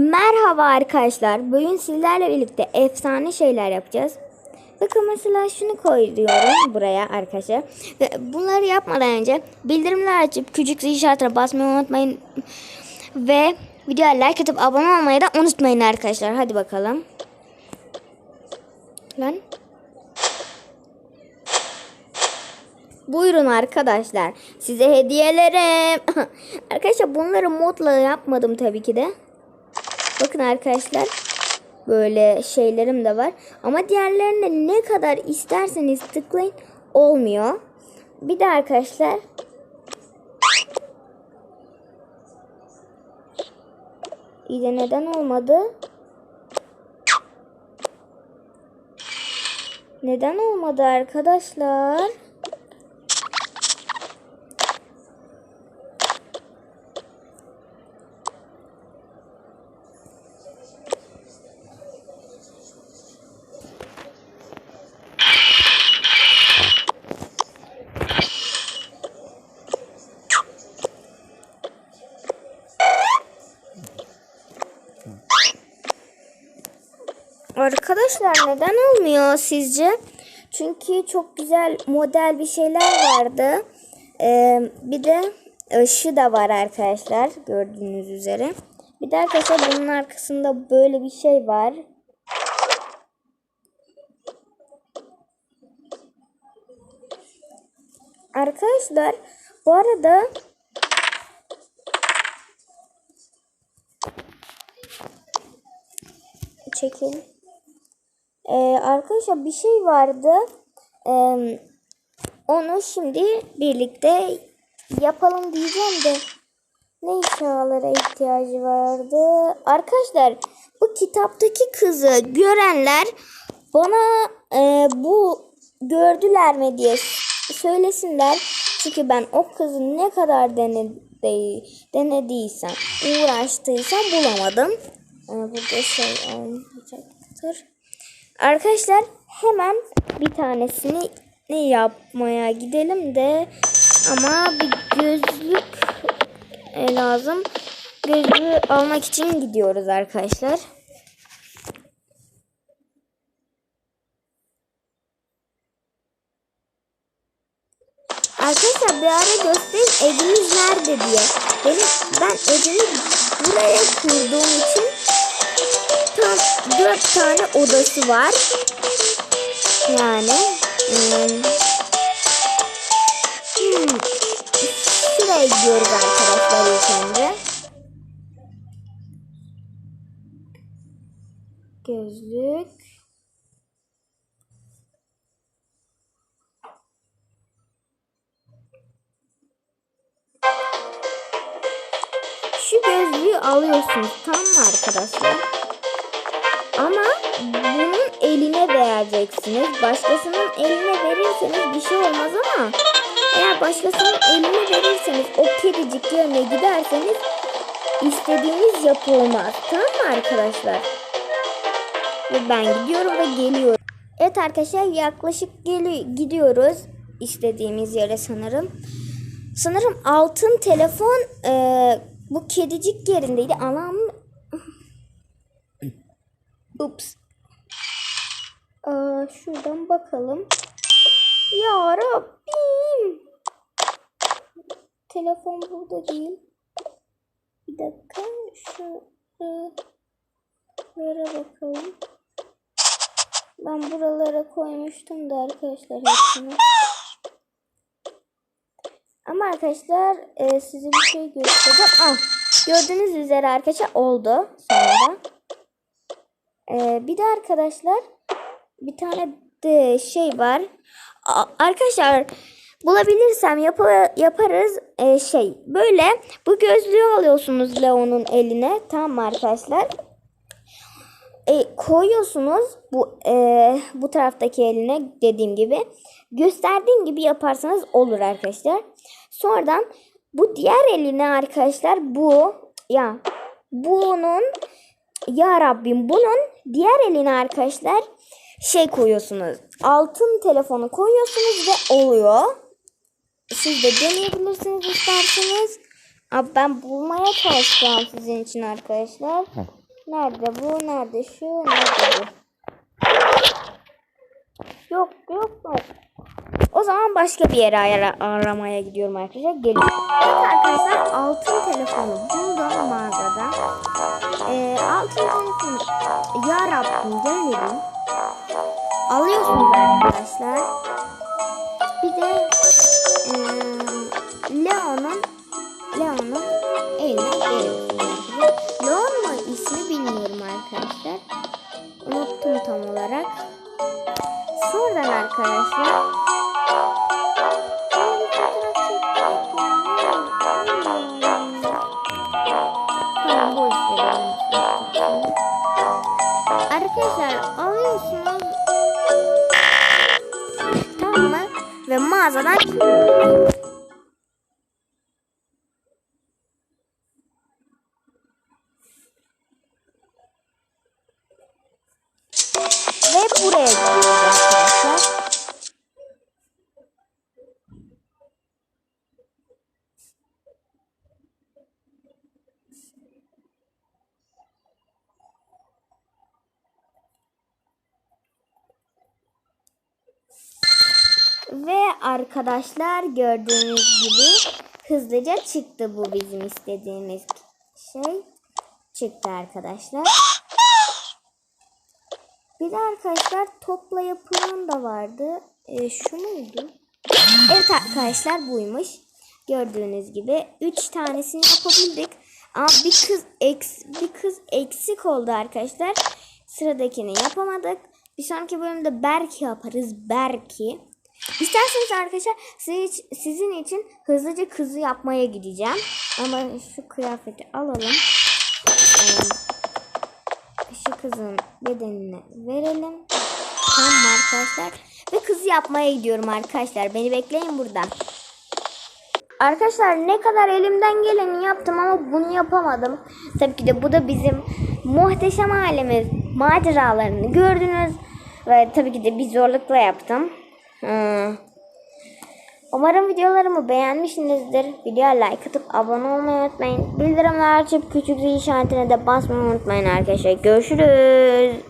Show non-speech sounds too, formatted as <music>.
Merhaba arkadaşlar. Bugün sizlerle birlikte efsane şeyler yapacağız. Bakın mesela şunu koyuyorum buraya arkadaşlar. Ve bunları yapmadan önce bildirimler açıp küçük zil işaretine basmayı unutmayın. Ve videoya like atıp abone olmayı da unutmayın arkadaşlar. Hadi bakalım. Lan. Buyurun arkadaşlar. Size hediyelerim. <laughs> arkadaşlar bunları modla yapmadım tabii ki de. Bakın arkadaşlar. Böyle şeylerim de var. Ama diğerlerine ne kadar isterseniz tıklayın. Olmuyor. Bir de arkadaşlar. İyi de neden olmadı? Neden olmadı arkadaşlar? Arkadaşlar neden olmuyor sizce? Çünkü çok güzel model bir şeyler vardı. Ee, bir de ışığı da var arkadaşlar gördüğünüz üzere. Bir de arkadaşlar bunun arkasında böyle bir şey var. Arkadaşlar bu arada çekil. Ee, arkadaşlar bir şey vardı. Ee, onu şimdi birlikte yapalım diyeceğim de ne eşyalara ihtiyacı vardı? Arkadaşlar bu kitaptaki kızı görenler bana e, bu gördüler mi diye söylesinler. Çünkü ben o kızı ne kadar denedi, denediysem, uğraştıysam bulamadım. Ee, burada şey olmayacaktır. Arkadaşlar hemen bir tanesini ne yapmaya gidelim de ama bir gözlük e, lazım. Gözlüğü almak için gidiyoruz arkadaşlar. Arkadaşlar bir ara göstereyim evimiz nerede diye. Benim ben evimi buraya kurduğum için tam dört tane odası var. Yani hmm, hmm, şuraya gidiyoruz arkadaşlar ilk önce. Gözlük. Şu gözlüğü alıyorsunuz tamam mı arkadaşlar? Ama bunun eline vereceksiniz. Başkasının eline verirseniz bir şey olmaz ama eğer başkasının eline verirseniz o kedicik yerine giderseniz istediğiniz yapı olmaz. Tamam mı arkadaşlar? Ve ben gidiyorum ve geliyorum. Evet arkadaşlar yaklaşık geli gidiyoruz istediğimiz yere sanırım. Sanırım altın telefon e, bu kedicik yerindeydi. Anam Ups. Aa, şuradan bakalım. Ya Rabbim. Telefon burada değil. Bir dakika. Şuralara bakalım. Ben buralara koymuştum da arkadaşlar hepsini. Ama arkadaşlar e, size bir şey göstereceğim. Ah, gördüğünüz üzere arkadaşlar oldu sonunda. Ee, bir de arkadaşlar bir tane de şey var. Arkadaşlar bulabilirsem yap- yaparız ee, şey. Böyle bu gözlüğü alıyorsunuz Leon'un eline. Tamam arkadaşlar? E, koyuyorsunuz bu e, bu taraftaki eline dediğim gibi. Gösterdiğim gibi yaparsanız olur arkadaşlar. Sonradan bu diğer eline arkadaşlar bu ya bunun ya Rabbim bunun diğer eline arkadaşlar şey koyuyorsunuz. Altın telefonu koyuyorsunuz ve oluyor. Siz de deneyebilirsiniz isterseniz. Abi ben bulmaya çalışacağım sizin için arkadaşlar. Nerede bu? Nerede şu? Nerede bu? Yok yok mu? O zaman başka bir yere ara- aramaya gidiyorum arkadaşlar. Geliyorum. Evet arkadaşlar altın telefonu. Ee, altın telefonu ya Rabbim gelmedim. Alıyorsunuz arkadaşlar. Bir de eee Leon'un Leon'un eline veriyorsunuz. Leon mu ismi bilmiyorum arkadaşlar. Unuttum tam olarak. Sonradan arkadaşlar Arkadaşlar alıyorsunuz. Tamam mı? Ve mağazadan Ve arkadaşlar gördüğünüz gibi hızlıca çıktı bu bizim istediğimiz şey. Çıktı arkadaşlar. Bir de arkadaşlar topla yapılan da vardı. E, şu muydu? Evet arkadaşlar buymuş. Gördüğünüz gibi 3 tanesini yapabildik. Ama bir kız eks, bir kız eksik oldu arkadaşlar. Sıradakini yapamadık. Bir sonraki bölümde belki yaparız. Belki. İsterseniz arkadaşlar siz- sizin için hızlıca kızı yapmaya gideceğim. Ama şu kıyafeti alalım. Ee, şu kızın bedenini verelim. Tamam arkadaşlar. Ve kızı yapmaya gidiyorum arkadaşlar. Beni bekleyin burada. Arkadaşlar ne kadar elimden geleni yaptım ama bunu yapamadım. Tabii ki de bu da bizim muhteşem ailemiz maceralarını gördünüz. Ve tabii ki de bir zorlukla yaptım. Hmm. Umarım videolarımı beğenmişsinizdir. Videoya like atıp abone olmayı unutmayın. Bildirimler açıp küçük zil işaretine de basmayı unutmayın arkadaşlar. Görüşürüz.